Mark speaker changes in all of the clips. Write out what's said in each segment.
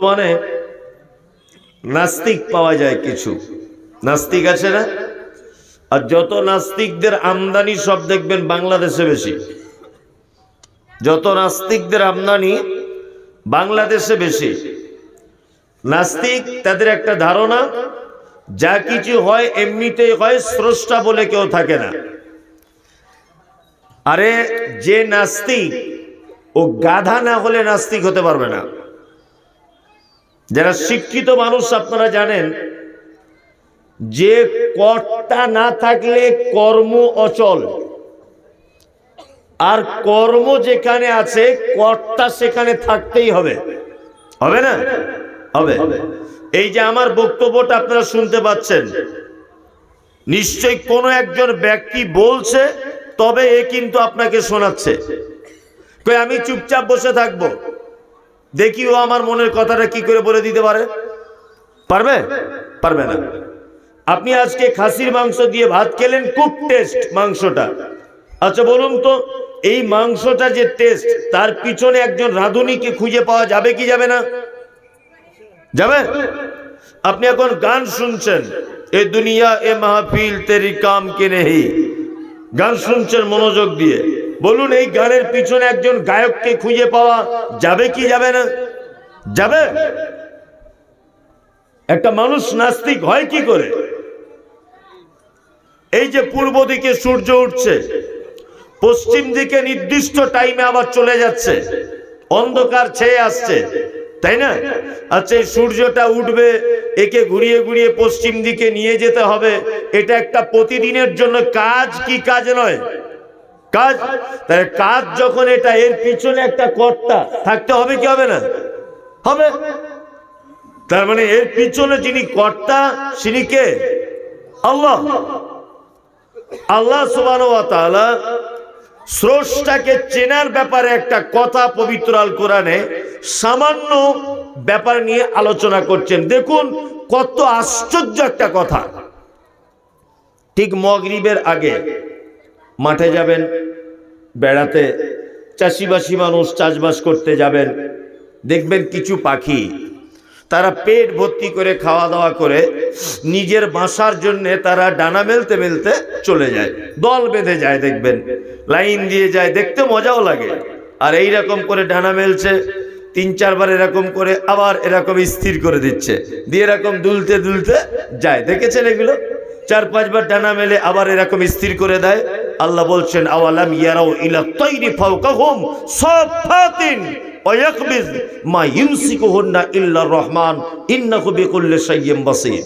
Speaker 1: মানে নাস্তিক পাওয়া যায় কিছু। নাস্তিক আছে না? আর যত নাস্তিকদের আমদানি সব দেখবেন বাংলাদেশে বেশি। যত নাস্তিকদের আমদানি বাংলাদেশে বেশি। নাস্তিক তাদের একটা ধারণা, যা কিছু হয় এমনিতেই হয় স্রষ্টা বলে কেউ থাকে না। আরে যে নাস্তিক, ও গাধা না হলে নাস্তিক হতে পারবে না। যারা শিক্ষিত মানুষ আপনারা জানেন, যে কর্তা না থাকলে কর্ম অচল। আর কর্ম যেখানে আছে, কর্তা সেখানে থাকতেই হবে। হবে না? হবে। এই যে আমার বক্তব্যটা আপনারা শুনতে পাচ্ছেন, নিশ্চয়ই কোনো একজন ব্যক্তি বলছে, তবে এ কিন্তু আপনাকে শোনাচ্ছে। আমি চুপচাপ বসে থাকব। দেখি ও আমার মনের কথাটা কি করে বলে দিতে পারে? পারবে? পারবে না। আপনি আজকে খাসির মাংস দিয়ে ভাত খেলেন, খুব টেস্ট মাংসটা। আচ্ছা বলুন তো, এই মাংসটা যে টেস্ট তার পিছনে একজন রাঁধুনিকে খুঁজে পাওয়া যাবে কি যাবে না? যাবে? আপনি এখন গান শুনছেন, এ দুনিয়া, এ মাহফিল, তেরি কাম কে গান শুনছেন মনোযোগ দিয়ে। বলুন, এই গানের পিছনে একজন গায়ককে খুঁজে পাওয়া যাবে কি যাবে না? যাবে? একটা মানুষ নাস্তিক হয় কি করে? এই যে পূর্ব দিকে সূর্য উঠছে, পশ্চিম দিকে নির্দিষ্ট টাইমে আবার চলে যাচ্ছে, অন্ধকার ছেয়ে আসছে, তাই না? আচ্ছা এই সূর্যটা উঠবে, একে ঘুরিয়ে ঘুরিয়ে পশ্চিম দিকে নিয়ে যেতে হবে। এটা একটা প্রতিদিনের জন্য কাজ কি কাজ নয়? কাজ? তাহলে কাজ যখন এটা, এর পিছনে একটা কর্তা, থাকতে হবে কি হবে না? হবে। তার মানে এর পিছনে যিনি কর্তা তিনি কে? আল্লাহ। আল্লাহ সুবাহ স্রষ্টাকে চেনার ব্যাপারে একটা কথা পবিত্র আল কোরআনে সামান্য ব্যাপার নিয়ে আলোচনা করছেন। দেখুন, কত আশ্চর্য একটা কথা। ঠিক মগরিবের আগে মাঠে যাবেন, বেড়াতে চাষিবাসী মানুষ চাষবাস করতে যাবেন, দেখবেন কিছু পাখি, তারা পেট ভর্তি করে খাওয়া দাওয়া করে, নিজের বাসার জন্য তারা ডানা মেলতে মেলতে চলে যায়, দল বেঁধে যায় দেখবেন, লাইন দিয়ে যায়, দেখতে মজাও লাগে। আর এই রকম করে ডানা মেলছে, তিন চারবার এরকম করে আবার এরকম স্থির করে দিচ্ছে, দিয়ে এরকম দুলতে দুলতে যায়, দেখেছেন এগুলো? চার পাঁচবার ডানা মেলে আবার এরকম স্থির করে দেয়। আল্লাহ বলছেন, আওয়ালাম ইয়ারাও ইলা তৈরি ফাওকাহুম সাফাতিন ওয়াকবিজ মা ইউমসিকুহুন্না ইল্লা রহমান। ইন্নাহু বিকুল্লি শাইইন বাসীর।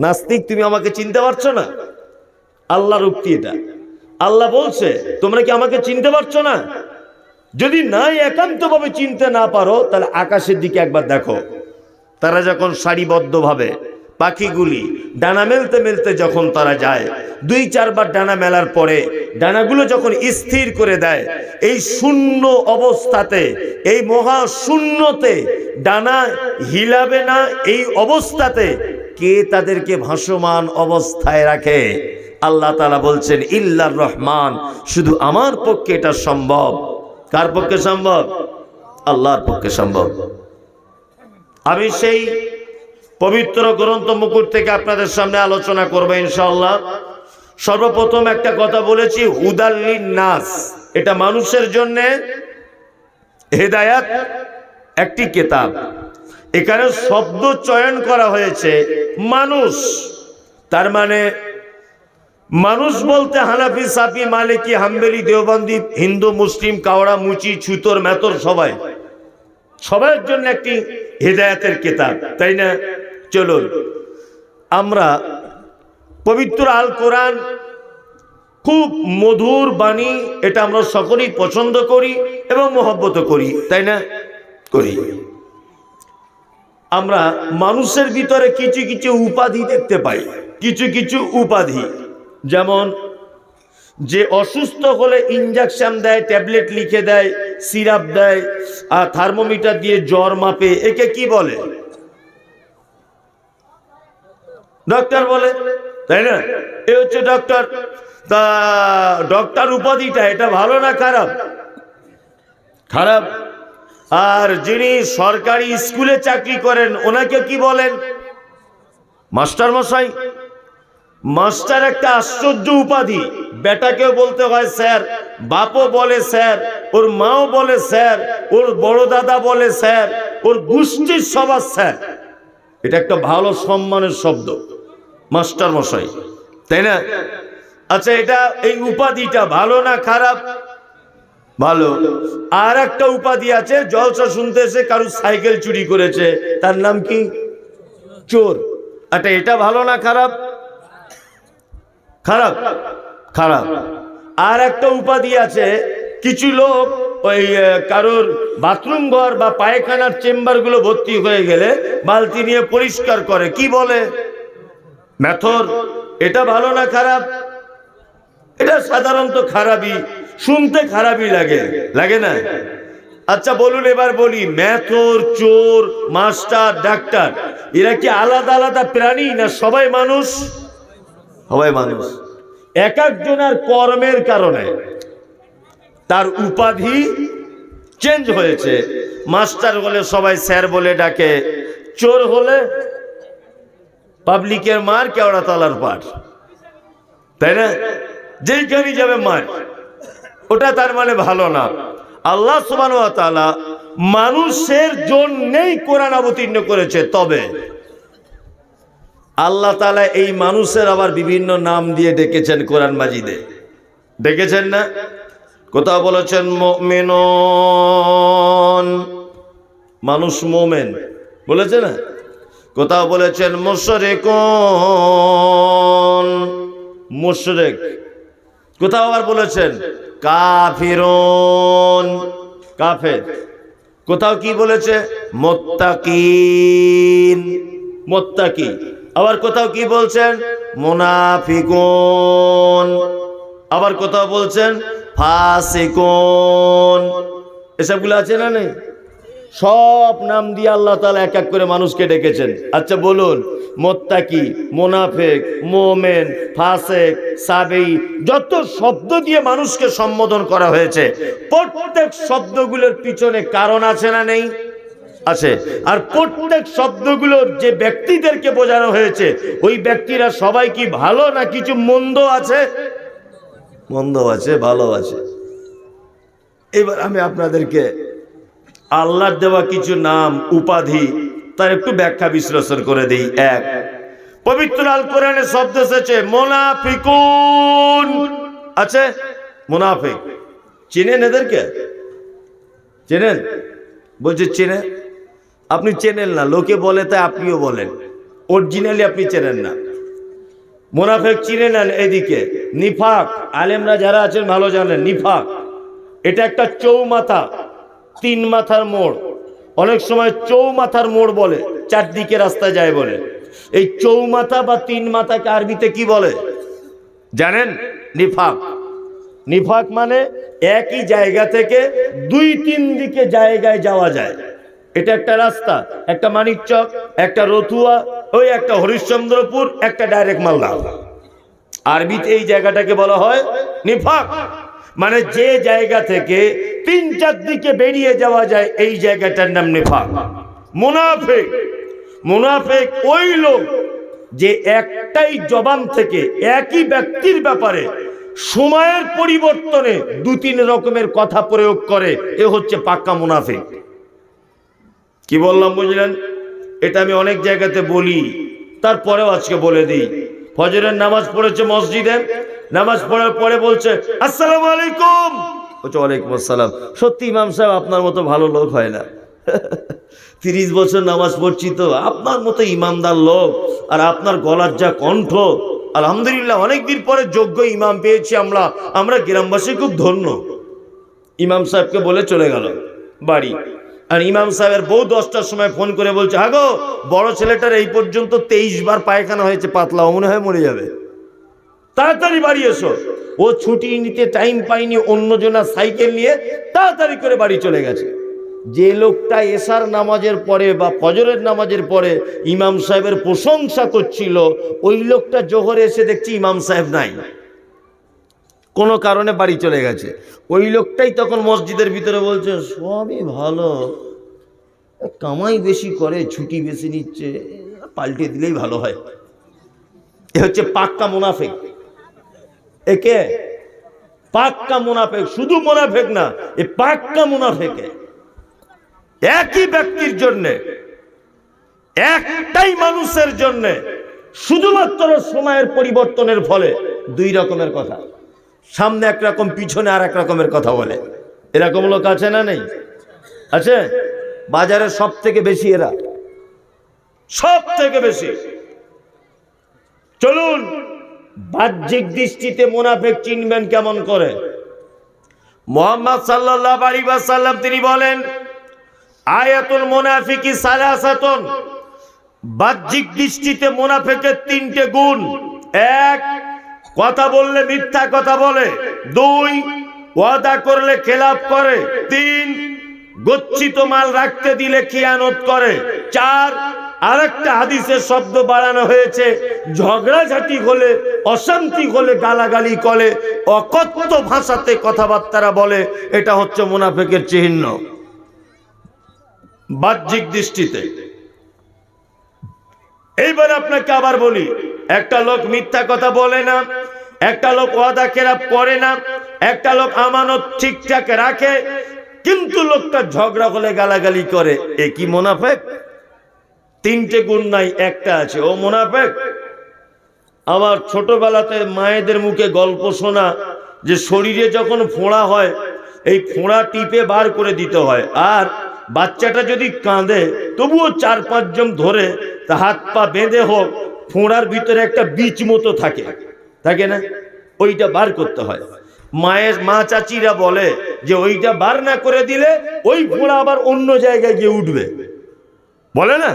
Speaker 1: নাস্তিক, তুমি আমাকে চিনতে পারছ না? আল্লাহর উক্তি এটা। আল্লাহ বলছে, তোমরা কি আমাকে চিনতে পারছ না? যদি নাই একান্তভাবে চিনতে না পারো, তাহলে আকাশের দিকে একবার দেখো। তারা যখন সারিবদ্ধভাবে পাখিগুলি ডানা মেলতে মেলতে যখন তারা যায়, দুই চারবার ডানা মেলার পরে ডানাগুলো যখন স্থির করে দেয়, এই শূন্য অবস্থাতে, এই মহা শূন্যতে ডানা হিলাবে না, এই অবস্থাতে কে তাদেরকে ভাসমান অবস্থায় রাখে? আল্লাহ তালা বলছেন, ইল্লার রহমান, শুধু আমার পক্ষে এটা সম্ভব। কার পক্ষে সম্ভব? আল্লাহর পক্ষে সম্ভব। আমি সেই পবিত্র গ্রন্থ মুকুট থেকে আপনাদের সামনে আলোচনা করব ইনশাল্লাহ সর্বপ্রথম একটা কথা বলেছি হুদাল্লিন নাস এটা মানুষের জন্য হেদায়াত একটি কেতাব। এখানে শব্দ চয়ন করা হয়েছে, মানুষ। তার মানে মানুষ বলতে হানাফি, সাফি, মালিকি, হাম্বেলি, দেওবন্দি, হিন্দু, মুসলিম, কাওড়া, মুচি, ছুতর, মেতর সবাই। সবার জন্য একটি হেদায়াতের কেতাব, তাই না? চলুন। আমরা পবিত্র আল কোরআন, খুব মধুর বাণী, এটা আমরা সকলেই পছন্দ করি এবং মহব্বত করি, তাই না? করি। আমরা মানুষের ভিতরে কিছু কিছু উপাধি দেখতে পাই, কিছু কিছু উপাধি। যেমন, যে অসুস্থ হলে ইঞ্জেকশন দেয় ট্যাবলেট লিখে দেয় সিরাপ দেয়, আর থার্মোমিটার দিয়ে জ্বর মাপে, একে কি বলে? ডক্টর বলে, তাই না? এ হচ্ছে ডক্টর তা ডক্টর উপাধিটা, এটা ভালো না খারাপ? খারাপ। আর যিনি সরকারি স্কুলে চাকরি করেন, ওনাকে কি বলেন? মাস্টার মশাই, মাস্টার একটা আশ্চর্য উপাধি। বেটাকেও বলতে হয়, স্যার। বাপও বলে, স্যার। ওর মাও বলে, স্যার। ওর বড় দাদা বলে, স্যার। ওর গোষ্ঠীর সবার স্যার। এটা একটা ভালো সম্মানের শব্দ। মাস্টার মশাই। তাই না? আচ্ছা এটা এই উপাধিটা ভালো না খারাপ? ভালো। আর একটা উপাধি আছে, জলসা শুনতে এসে কারু সাইকেল চুরি করেছে। তার নাম কি? চোর। আচ্ছা এটা ভালো না খারাপ? খারাপ। খারাপ। আর একটা উপাধি আছে, কিছু লোক ওই কারোর বাথরুম ঘর বা পায়খানার চেম্বারগুলো ভর্তি হয়ে গেলে বালতি নিয়ে পরিষ্কার করে। কি বলে? মেথর এটা ভালো না খারাপ? এটা সাধারণত খারাপই শুনতে খারাপই লাগে লাগে না? আচ্ছা বলুন এবার বলি মেথর চোর মাস্টার ডাক্তার এরা কি আলাদা আলাদা প্রাণী না সবাই মানুষ? সবাই মানুষ। এক একজনের কর্মের কারণে। তার উপাধি চেঞ্জ হয়েছে। মাস্টার হলে সবাই স্যার বলে ডাকে চোর হলে পাবলিকের মার কেওড়া তলার পার তাই না? যেইখানে যাবে মার। ওটা তার মানে ভালো না। আল্লাহ সুবান মানুষের জন্যেই কোরআন অবতীর্ণ করেছে। তবে আল্লাহ তালা এই মানুষের আবার বিভিন্ন নাম দিয়ে ডেকেছেন কোরআন মাজিদে। ডেকেছেন না? কোথাও বলেছেন মেনন মানুষ মোমেন। বলেছে না? কোথাও বলেছেন মোশরেক মোশরেক। কোথাও আবার বলেছেন কাফিরন। কাফের। কোথাও কি বলেছে? মোত্তাকিন। মোত্তাকি। আবার কোথাও কি বলছেন? মুনাফিকুন। আবার কোথাও বলছেন ফাসিকুন। এসবগুলো আছে না নেই? সব নাম দিয়ে আল্লাহ তালা এক এক করে মানুষকে ডেকেছেন। আচ্ছা বলুন, মোত্তাকি, মোনাফেক, মোমেন, ফাসেক, সাবেই, যত শব্দ দিয়ে মানুষকে সম্বোধন করা হয়েছে, প্রত্যেক শব্দগুলোর পিছনে কারণ আছে না নেই? আছে। আর প্রত্যেক শব্দগুলোর যে ব্যক্তিদেরকে বোঝানো হয়েছে, ওই ব্যক্তিরা সবাই কি ভালো না কিছু মন্দ আছে? মন্দ আছে, ভালো আছে। এবার আমি আপনাদেরকে আল্লাহর দেওয়া কিছু নাম, উপাধি, তার একটু ব্যাখ্যা বিশ্লেষণ করে দেই। এক, পবিত্র আল কোরআনে শব্দ এসেছে, মোনাফিকুন। আছে? মুনাফিক। চেনেন এদেরকে? চেনেন? বলছে, চেনে? আপনি চেনেন না, লোকে বলে তাই আপনিও বলেন। অরিজিনালি আপনি চেনেন না। মোনাফেক চিনে নেন এদিকে। নিফাক, আলেমরা যারা আছেন ভালো জানেন, নিফাক। এটা একটা চৌমাথা। তিন মাথার মোড়। অনেক সময় চৌমাথার মোড় বলে, চারদিকে রাস্তা যায় বলে। এই চৌমাথা বা তিন মাথাকে আরবিতে কি বলে? জানেন? নিফাক। নিফাক মানে একই জায়গা থেকে দুই তিন দিকে জায়গায় যাওয়া যায়। এটা একটা রাস্তা, একটা মানিকচক, একটা রথুয়া ওই একটা হরিশ্চন্দ্রপুর, একটা ডাইরেক্ট মালদা। আরবিতে এই জায়গাটাকে বলা হয় নিফাক। মানে যে জায়গা থেকে তিন চার দিকে বেরিয়ে যাওয়া যায়, এই জায়গাটার নাম নিফাক মুনাফেক। মুনাফেক ওই লোক যে একটাই জবান থেকে একই ব্যক্তির ব্যাপারে সময়ের পরিবর্তনে দু তিন রকমের কথা প্রয়োগ করে, এ হচ্ছে পাক্কা মুনাফেক। কি বললাম, বুঝলেন? এটা আমি অনেক জায়গাতে বলি, তারপরেও আজকে বলে দিই। ফজরের নামাজ পড়েছে মসজিদে নামাজ পড়ার পরে বলছে, আসসালামু আলাইকুম। বলছে, ওয়ালাইকুম আসসালাম। সত্যি ইমাম সাহেব আপনার মতো ভালো লোক হয় না। তিরিশ বছর নামাজ পড়ছি তো, আপনার মতো ইমামদার লোক আর আপনার গলার যা কণ্ঠ, আলহামদুলিল্লাহ অনেকদিন পরে যোগ্য ইমাম পেয়েছি আমরা আমরা গ্রামবাসী খুব ধন্য। ইমাম সাহেবকে বলে চলে গেল বাড়ি। আর ইমাম সাহেবের বউ দশটার সময় ফোন করে বলছে হাগো বড় ছেলেটার এই পর্যন্ত তেইশ বার পায়খানা হয়েছে পাতলা মনে হয় মরে যাবে। তাড়াতাড়ি বাড়ি এসো। ও ছুটি নিতে টাইম পাইনি অন্যজনা সাইকেল নিয়ে তাড়াতাড়ি করে বাড়ি চলে গেছে। যে লোকটা এশার নামাজের পরে বা ফজরের নামাজের পরে ইমাম সাহেবের প্রশংসা করছিল, ওই লোকটা জোহরে এসে দেখছি ইমাম সাহেব নাই। কোনো কারণে বাড়ি চলে গেছে। ওই লোকটাই তখন মসজিদের ভিতরে বলছে, সবই ভালো। কামাই বেশি করে, ছুটি বেশি নিচ্ছে, পাল্টে দিলেই ভালো হয়। এ হচ্ছে পাক্কা মুনাফেক। একে? পাক্কা মুনাফেক, শুধু মুনাফেক না, এ পাক্কা মুনাফেকে। একই ব্যক্তির জন্য, একটাই মানুষের জন্য, শুধুমাত্র সময়ের পরিবর্তনের ফলে দুই রকমের কথা। সামনে একরকম পিছনে আর এক রকমের কথা বলে। এরকম লোক আছে না নেই? আছে? বাজারে সব থেকে বেশি এরা। সব থেকে বেশি। চলুন বাহ্যিক দৃষ্টিতে মুনাফেক চিনবেন কেমন করে? মোহাম্মদ সাল্লাল্লাহু আলাইহি ওয়াসাল্লাম তিনি বলেন, আয়াতুল মুনাফিকি সালাসাতুন। বাহ্যিক দৃষ্টিতে মুনাফেকের তিনটে গুণ। এক, কথা বললে মিথ্যা কথা বলে। দুই, ওয়াদা করলে খেলাপ করে। তিন, গচ্ছিত মাল রাখতে দিলে খিয়ানত করে। চার আরেকটা হাদিসের শব্দ বাড়ানো হয়েছে ঝগড়াঝাটি হলে, অশান্তি হলে, গালাগালি করে, অকথ্য ভাষাতে কথাবার্তারা বলে, এটা হচ্ছে মুনাফেকের চিহ্ন। বাহ্যিক দৃষ্টিতে। এইবার আপনাকে আবার বলি, একটা লোক মিথ্যা কথা বলে না, একটা লোক ওয়াদা খেরাপ করে না, একটা লোক আমানত ঠিকঠাক রাখে, কিন্তু লোকটা ঝগড়া হলে গালাগালি করে, এ কি মোনাফেক? তিনটে গুণ নাই, একটা আছে। ও মোনাফেক আমার ছোটবেলাতে মায়েদের মুখে গল্প শোনা, যে শরীরে যখন ফোঁড়া হয়, এই ফোঁড়া টিপে বার করে দিতে হয়। আর বাচ্চাটা যদি কাঁদে, তবুও চার পাঁচজন ধরে, তা হাত পা বেঁধে হোক, ফোঁড়ার ভিতরে একটা বীজ মতো থাকে। থাকে না? ওইটা বার করতে হয়। মায়ের, মা চাচিরা বলে যে ওইটা বার না করে দিলে ওই ফোঁড়া আবার অন্য জায়গায় গিয়ে উঠবে। বলে না?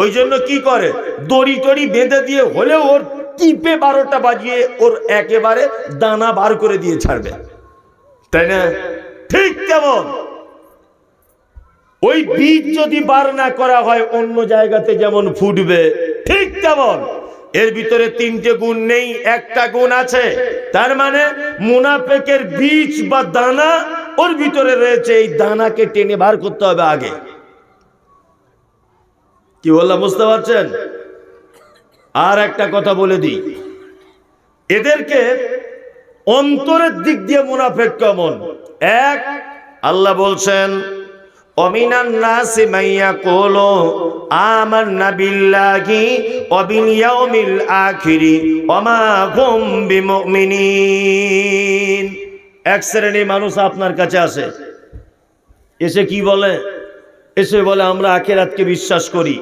Speaker 1: ওই জন্য কি করে? দড়ি টড়ি বেঁধে দিয়ে হলেও ওর টিপে বারোটা বাজিয়ে ওর একেবারে দানা বার করে দিয়ে ছাড়বে। তাই না? ঠিক কেমন? ওই বীজ যদি বার না করা হয়, অন্য জায়গাতে যেমন ফুটবে, ঠিক তেমন এর ভিতরে তিনটে গুণ নেই, একটা গুণ আছে। তার মানে মুনাফেকের বীজ বা দানা ওর ভিতরে রয়েছে, এই দানাকে টেনে বার করতে হবে আগে। কি বললাম, বুঝতে পারছেন? আর একটা কথা বলে দিই। এদেরকে অন্তরের দিক দিয়ে মুনাফেক কেমন? এক, আল্লাহ বলছেন, অমিনান নাসি মাইয়া কোলো আমান্না বিল্লাহি ওয়া বিল ইয়াউমিল আখিরি ওয়া মা হুম বিমুমিনিন। এক শ্রেণির মানুষ আপনার কাছে আসে, এসে কি বলে? এসে বলে, আমরা আখেরাতকে বিশ্বাস করি।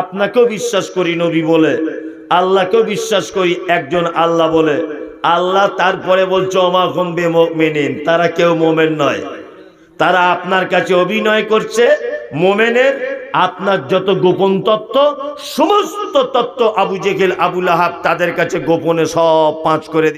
Speaker 1: আপনাকেও বিশ্বাস করি, নবী বলে। আল্লাহকেও বিশ্বাস করি, একজন আল্লাহ বলে। আল্লাহ তারপরে বলছে অমা কমবে মেনেন তারা কেউ মোমেন নয়। তারা আপনার কাছে অভিনয় করছে, মোমেনের আপনার যত গোপন তত্ত্ব, সমস্ত তত্ত্ব আবু জেগেল আবুল আহাব তাদের কাছে গোপনে সব পাঁচ করে